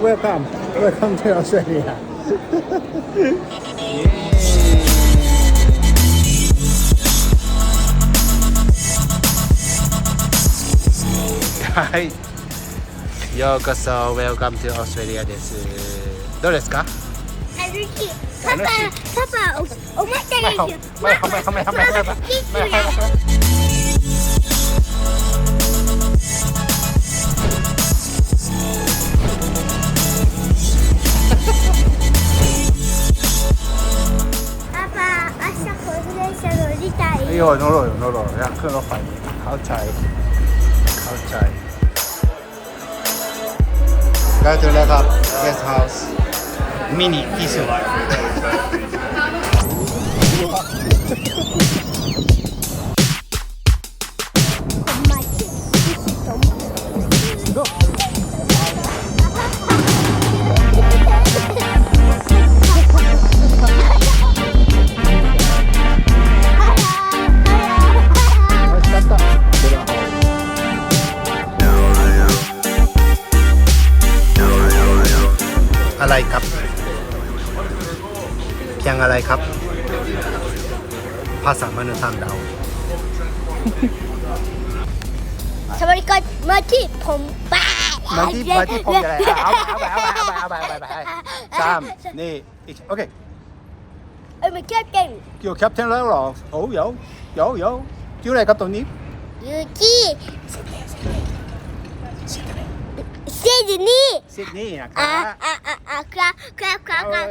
Welcome. Welcome to Australia. yeah. はい。ようこそ Welcome to Australia です。どうですか？楽しい。パパ、パパ、お、おもちゃです。パパ、パパ、パパ、パパ、パパ。 ใจ哎呦，no 了，no 了，让客人反应，好彩，好彩。ใกล้ถึงแล้วครับ guest house มินิที่สุด เพียงอะไรครับ ภาษามนุษย์ต่างดาวสวัสดีครับมาที่ผมป้ามาที่มาที่ผมอะไรเอาเอาไปเอาไปเอาไปเอาไปเอาไปสามนี่โอเคเอ้ยม่แคปเทนอยู่แคปเทนแล้วหรอโอ้ยโยโยโยอยู่ไหนครับตรงนี้อยู่ที่ ซิดนีย์ซิดนีย์นะคอ่ารับ อ่าอ่าอ่าครับครับครับครับ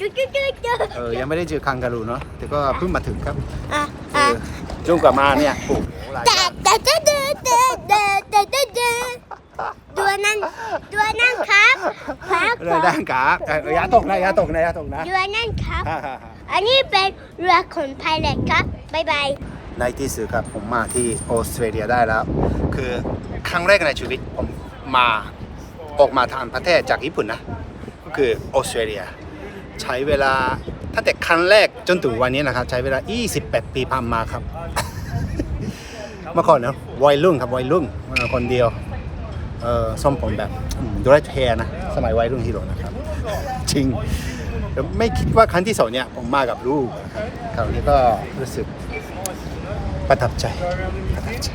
จุดจุดจุดจุดเออยังไม่ได้เจอคังการูเนาะแต่ก็เพิ่งมาถึงครับอ่าเออ่าอจนกว่ามาเนี่ยโอ้โหหลายแต่แต่แต่แต่แต่แต่แต่แต่แต่ตัวนั้นตัวนั้นครับครับเลยด้านกาเอออย่าตกนะอย่าตกนะอย่าตกนะตัวนั้นครับ ฮ่าฮ่าฮ่าอันนี้เป็นเรือขนพายเล็ตครับบ๊ายบาย ในที่สุดครับผมมาที่ออสเตรเลียได้แล้ว คือครั้งแรกในชีวิตผม มาออกมาทางประเทศจากญี่ปุ่นนะก็คือออสเตรเลีย ใช้เวลาตั้งแต่ครั้งแรกจนถึงวันนี้นะครับใช้เวลา 28 ปีผ่านมาครับ เมื่อก่อนนะวัยรุ่นครับวัยรุ่นคนเดียวเออส้มผมแบบดูแลแฮนะ สมัยวัยรุ่นฮีโร่นะครับ จริงไม่คิดว่าครั้งที่สองเนี่ยผมมากับลูกคราวนี้ก็รู้สึกประทับใจประทับใจ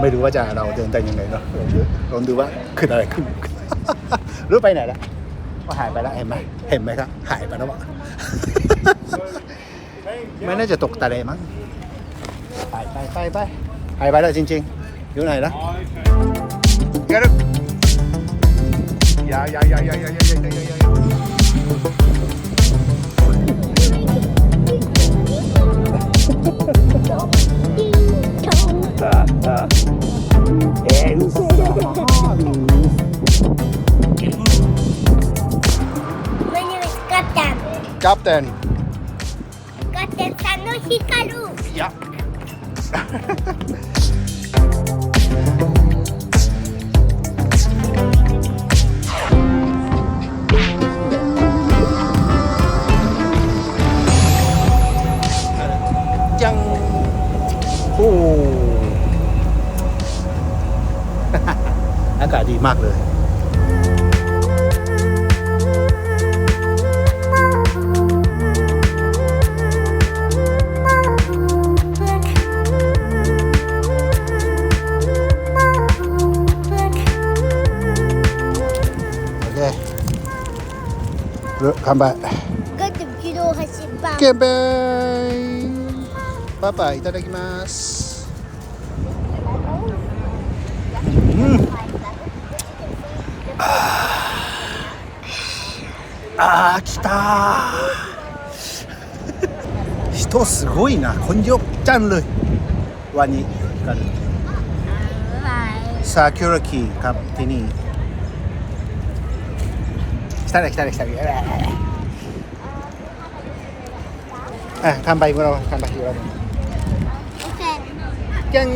ไม่รู้ว่าจะเราเดินได้ยังไงเนาะลองดูลองดูว่าขึ้นอะไรขึ้นรู้ไปไหนแล้วว่าหายไปแล้วเห็นไหมเห็นไหมครับหายไปแล้ววะไม่น่าจะตกตะเลมั้งไปไปไปไปหายไปแล้วจริง ๆ อยู่ไหนแล้วกระดึกอย่าอย่าอย่าอย่าอย่าอย่าอย่าอย่าอย่า Captain Captain Sano Hikaru Yeah Chăng Ồ อากาศดีมากเลย 乾杯。乾杯パパいただきます。うん。あー。来た人すごいな。こんにょちゃん類ワニ光る。サキュラキー勝手に来たね来たね来たね。乾杯う。乾杯じゃん。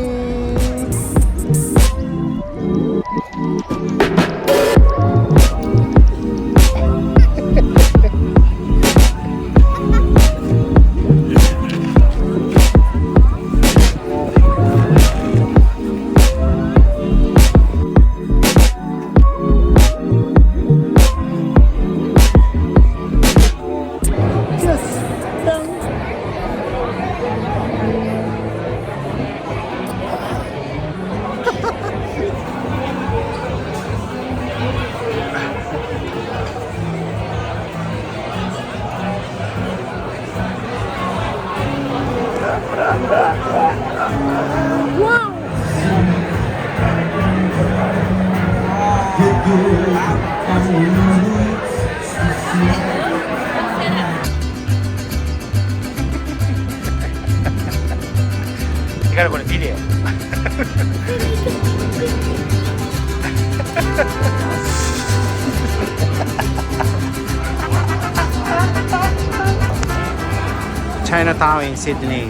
Chinatown in Sydney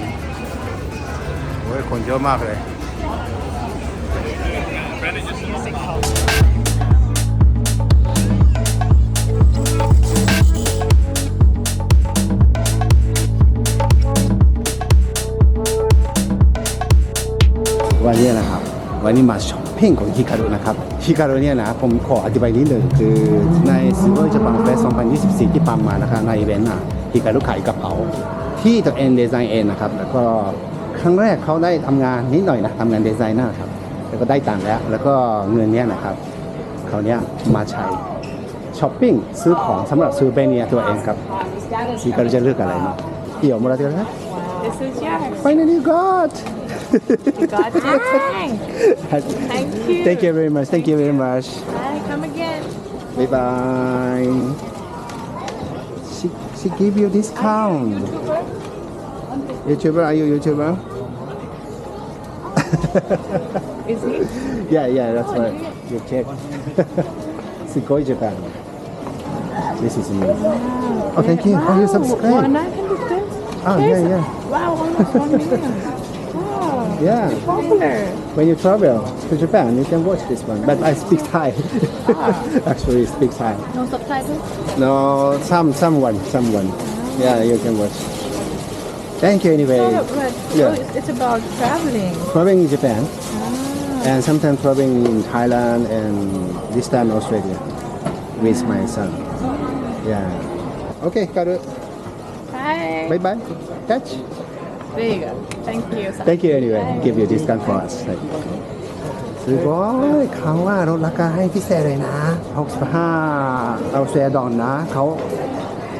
โอ้ยคนเยอะมากเลยวันนี้นะครับ วันนี้มาช้อปปิ้งของฮิคารุนะครับฮิคารุเนี่ยนะผมขออธิบายนิดหนึ่งคือในซีเวอร์ญี่ปุ่นเฟส2024 ที่ปังมานะครับในอีเวนต์อะฮิคารุขายกระเป๋า ที่ตัวเองดีไซน์เองนะครับ แล้วก็ครั้งแรกเขาได้ทำงานนิดหน่อยนะทำงานดีไซเนอร์ครับ แล้วก็ได้ตังค์แล้ว แล้วก็เงินเนี้ยนะครับเขาเนี้ยมาใช้ช้อปปิ้งซื้อของสำหรับซูเปเนียตัวเองครับฮิคารุจะเลือกอะไรเนาะเดี๋ยวมาแล้วกันครับ This is yours. Finally got You got your tank. Thank you. Thank you very much. Thank you very much. Bye. Come again. Bye bye. She she give you discount. YouTuber, are you a YouTuber? Is he? Yeah, yeah, that's oh, right. You check. Sugoi Japan. This is me. Oh, thank you. Oh, you subscribe. Wow, 900 Oh, yeah, yeah. Wow, almost 1 million. Wow. Yeah. Popular. When you travel to Japan, you can watch this one. But I speak Thai. Ah. Actually, speak Thai. No subtitles? No, some someone, someone. Yeah, you can watch. Thank you anyway. No, but Yeah. oh, it's, it's about traveling. Traveling in Japan and sometimes traveling in Thailand and this time Australia with my son. Yeah. Okay, got it. Bye. Bye bye. Catch. There you go. Thank you. Thank you anyway. Give you discount for us. すごいเขาว่าลดราคาให้พิเศษเลยนะ65เอาเซียดอนนะเขา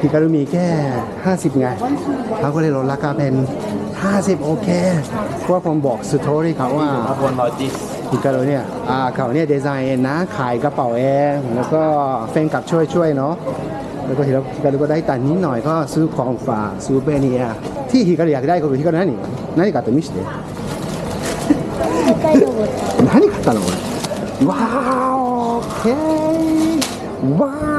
พิการุมีแค่ 50 ไงเขาก็เลยลดราคาเป็น 50 โอเคเพราะว่าผมบอกสตอรี่เขาว่าพิการุเนี่ยอ่าเขาเนี่ยดีไซน์เองนะ ขายกระเป๋าเอง แล้วก็แฟนคลับช่วยช่วยๆเนาะแล้วก็ฮิการุก็ได้ตังค์นิดหน่อยก็ซื้อของฝากซูเปเนียที่ฮิการุอยากได้ก็คือฮิการุ何何かって見せて北海道ボタン何買ったのこれわーオッケーわ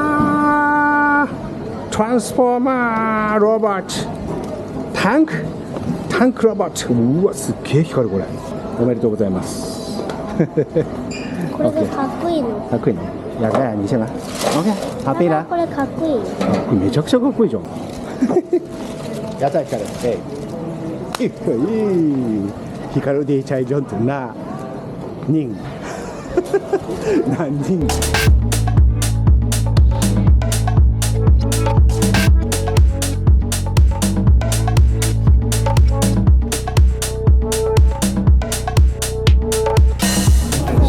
transformer robot. Tank? Tank robot. うわすっげえ光るこれおめでとうございますこれがかっこいいの、okay、かっこいいのやだや見せな OK ハッピーだこれかっこいいこれめちゃくちゃかっこいいじゃんやだ光るえいい光るでいちゃいじょんてな人何人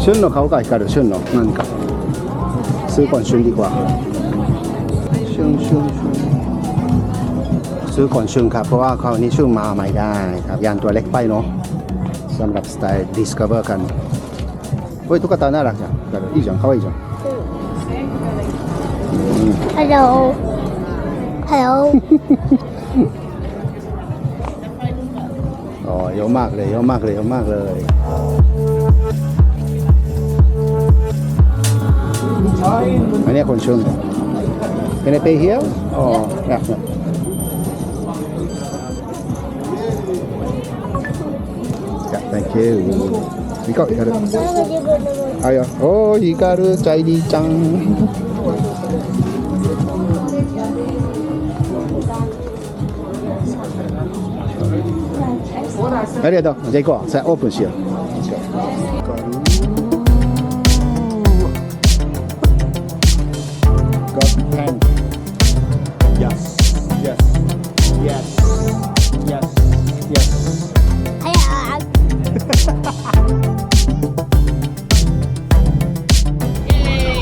旬の顔か光る旬の何かซื้อก่อน旬ดีกว่า旬旬旬ซื้อก่อน旬ครับ เพราะว่าเขาวนี้旬มาไม่ได้ครับยานตัวเล็กไปเนาะสำหรับสไตล์ Discover กันเฮ้ยตุ๊กตาน่ารักจังいいじゃんかわいいじゃんฮัลโหลฮัลโหล อ๋อเยอะมากเลยเยอะมากเลยเยอะมากเลย Wanneer komt zo'n? Can I pay here? Oh, ya. Yeah. Yeah, thank you. We got, got it. Oh, yeah. oh you got it, Chinese Chang. ありがとう。じゃあ行こう。さあ、オープンしよう。Got pen. Yes. Yes. Yes. Yes. Yes.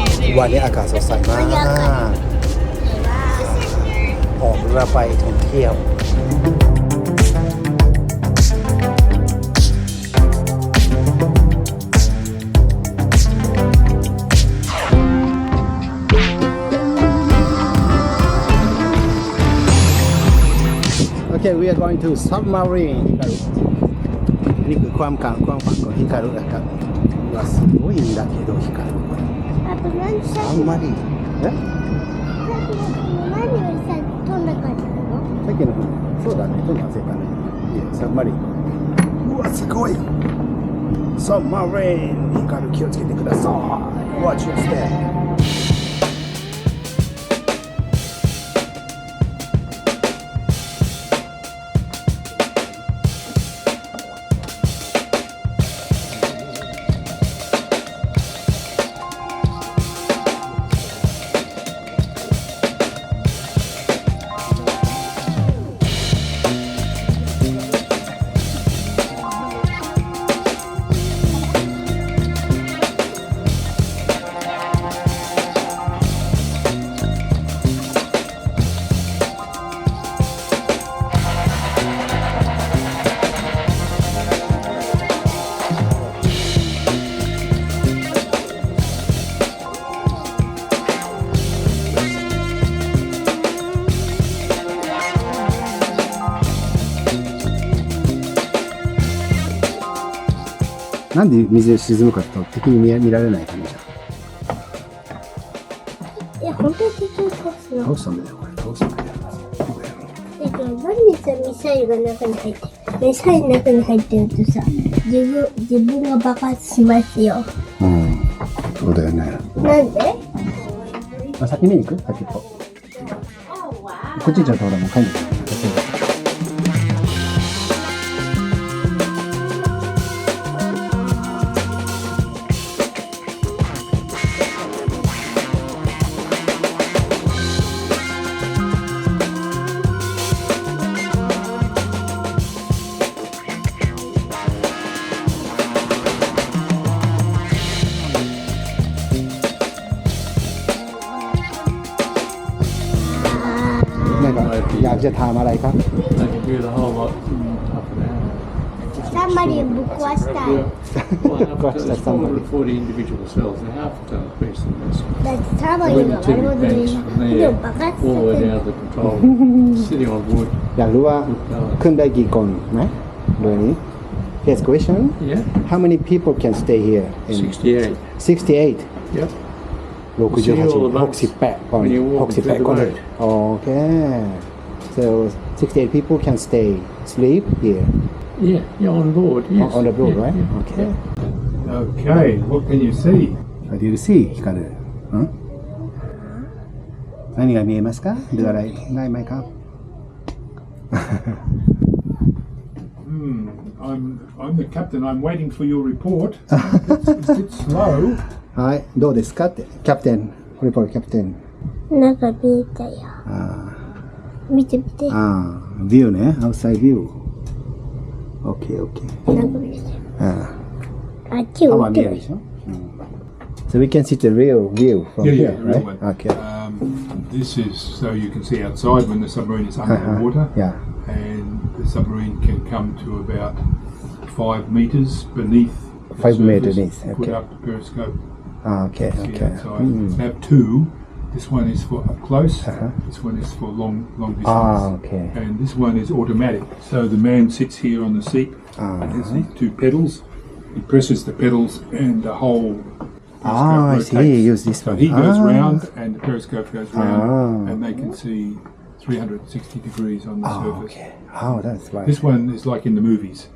早くวันนี้อากาศสดใสมาก ออกเรือไปท่องเที่ยว we are going to submarine. ヒカルクワンカンクワンカンこヒカル。がかがすごい。んだけどヒカルこれあと何したサブマリンえさっきの。そうだね飛んだせいかね。いやサブマリン。うわすごい。サブマリンヒカル気をつけてください。Watch your step なんで水に沈むかと敵に見見られないためじゃいや、本当に敵を倒すの？倒したんだよこれ。倒したんだよ。だから、なんでさ、ミサイルが中に入ってるミサイルの中に入ってるとさ、自分、自分が爆発しますよ。うん。そうだよね。なんで？まあ、先見に行く？先っぽ。こっち行っちゃうとほらもう帰んな？い I can do the whole lot. Somebody book was. Well, Gosh, individual cells, they have to of this. The ticket banks from there, all the way down to the control, sitting on wood. อยากรู้ว่าขึ้นได้กี่คนไหมโดยนี้ Yes question Yeah, How many people can stay here in 68. 68 Yep. 68 คน68 so 68 people can stay, sleep here. Yeah, yeah, on board. Yes. On, on the board, yeah, right? Yeah. Okay. Okay, what can you see? What do you see, Hikaru? Huh? 何が見えますか Do I light my cup? hmm, I'm, I'm the captain. I'm waiting for your report. it's, it's a bit slow. はい、どうですかって、キャプテン、これこれキャプテン。なんか見えたよ。ああ。見て見て。あああビューね outside view OK OK なんか見えて。ああっちあを見てる見えるで。しょ、うん、So we can see the real view from Yeah, here yeah, real right one. Okay Um, this is so you can see outside when the submarine is under the water, yeah and the submarine can come to about five meters beneath. the Five surface, meters, Put okay. up the periscope. あ OK See OK outside. うん I have two. this one is for up close. Uh-huh. This one is for long, long distance. ああ OK and this one is automatic. So the man sits here on the seat. Ah. There's these two pedals. He presses the pedals, and the whole. Ah, I see. Use this So one. he goes Ah. round, and the periscope goes round, Ah. and they can see 360 degrees on the Oh surface. OK Oh that's right This one is like in the movies,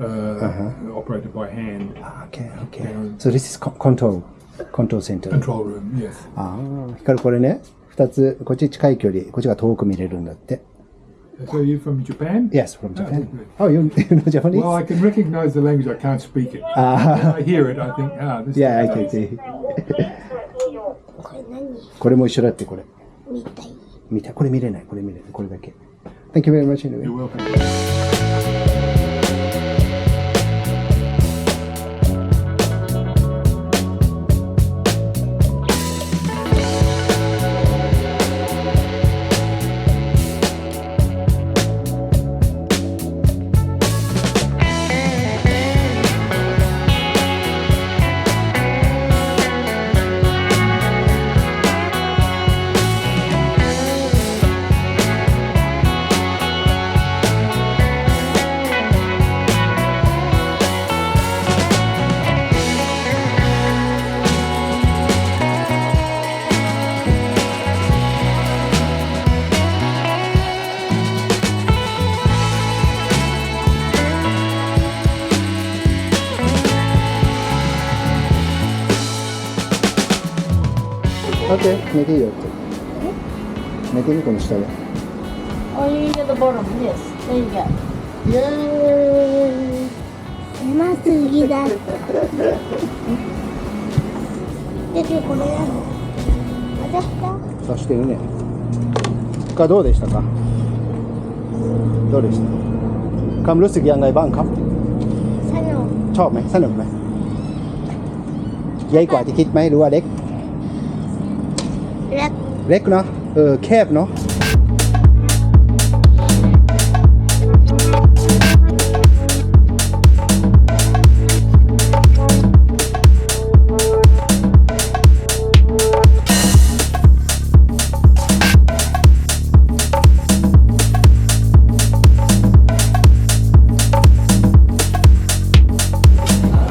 uh, Uh-huh. operated by hand. OK OK So this is co- control control center Control room, yes. ああ光これね二つこっち近い距離こっちが遠く見れるんだって So you're from Japan? Yes from Japan Oh, Oh you, you know Japanese Well, I can recognize the language. I can't speak it. Ah. I hear it. I think, ah, this. Yeah I is can see これ何これも一緒だってこれ見たい。見たこれ見れないこれ見れないこれだけ Thank you very much anyway You're welcome. 寝ていいよって。寝てみこ下で。刺てるね。どうでしたか？どうでした？カムロスギアンがいばんか。ちょうめ、さのめ。やいこはでてな、るわ。レッเล็กเนาะเออแคบเนาะ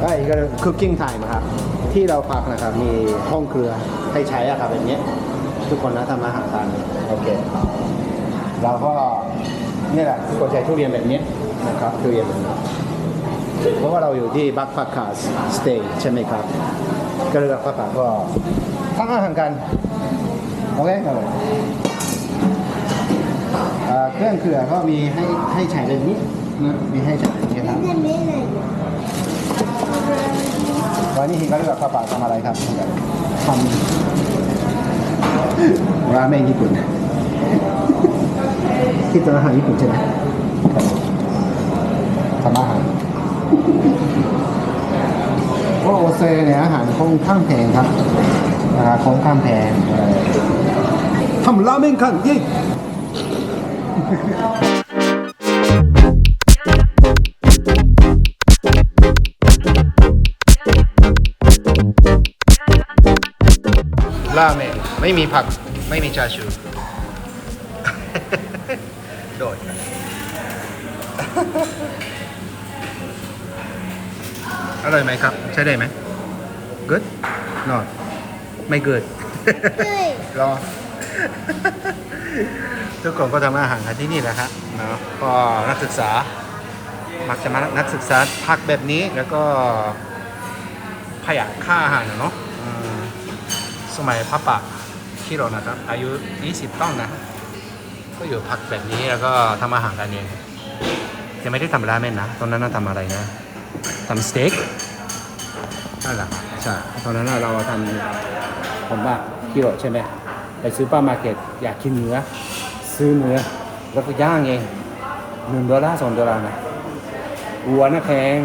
ก็อีกก็คุกกิ้งไทม์ครับที่เราพักนะครับมีห้องเครือให้ใช้อะครับแบบนี้ ทุกคนนะทำมาหารทานโอเคเราก็นี่แหละกดใจทุเรียนแบบนี้นะครับทุเรียนแบบนี้เพราะว่าเราอยู่ที่บัคฟักคาสสเตย์ใช่ไหมครับก็เลยเราก็ต่าก็ทั้งอาหารกันโอเคครับเครื่องเกลือก็มีให้ให้ใช้แบบนี้นะมีให้ใช้แบบนี้ครับวันนี้เห็นก็เลือกกระเป๋าทำอะไรครับทำ ราเมงญี่ปุ่นคิดเป็นอาหารญี่ปุ่นใช่ไหมทำอาหารเพราะโอเซเนี่ยอาหารค่อนข้างแพงครับราคาค่อนข้างแพงทำราเมงกันยิ่งราเมง ไม่มีผักไม่มีชาชู โดดอร่อยไหมครับ ใช้ได้ไหม good not ไม่ good รอ ทุกคนก็ทำอาหารกันที่นี่แหละครับเนาะก็นักศึกษา มักจะมานักศึกษาพักแบบนี้แล้วก็ประหยัดค่าอาหารนะเนาะอืมสมัยพระปะ ที่เรานะครับ อายุ 20 ต้นนะ ก็อยู่พักแบบนี้แล้วก็ทำอาหารกันเองยังไม่ได้ทำราเมนนะ ตอนนั้นเราทำอะไรนะทำสเต็กนั่นแหละใช่ตอนนั้นเราทำผมว่ากิโลใช่ไหมไปซื้อป้ามาร์เก็ตอยากกินเนื้อ ซื้อเนื้อ แล้วก็ย่างเองหนึ่งดอลลาร์สองดอลลาร์นะวัวน่ะแพง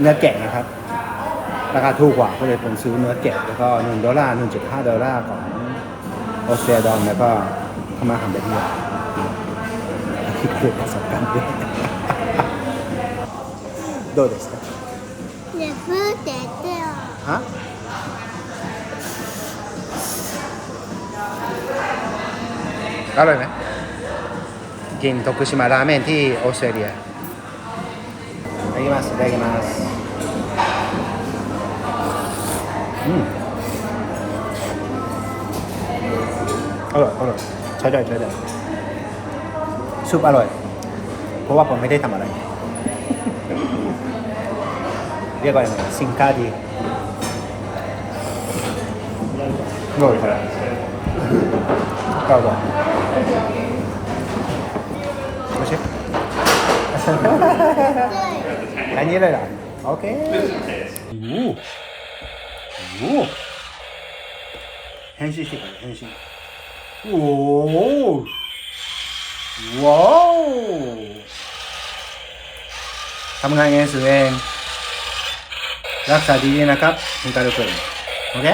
เนื้อแกะนะครับ ราคาถูกกว่าก็เลยผมซื้อเนื้อแกะแล้วก็หนึ่งดอลลาร์หนึ่งจุดห้าดอลลาร์ของ ออสเตรเลียดอนแล้วก็ทำอาหารแบบนี้ที่เกิดประสบการณ์ด้วยどうですかねふーってやってよฮะอร่อยไหมกินโตกุชิมะราเมนที่ออสเตรเลียいただきますいただきます อร่อยอร่อยใช้ได้ใช้ได้ซุปอร่อย เพราะว่าผมไม่ได้ทำอะไร เรียกว่าอะไรซิงคาดีอร่อยครับเก้าบาทไม่ใช่อันนี้เลยเหรอโอเคโอ้โหโอ้โห変身してから変身 おおว้าวทำงานเองสื่อเอง รักษาดีๆนะครับคุณตาลุกนโอเค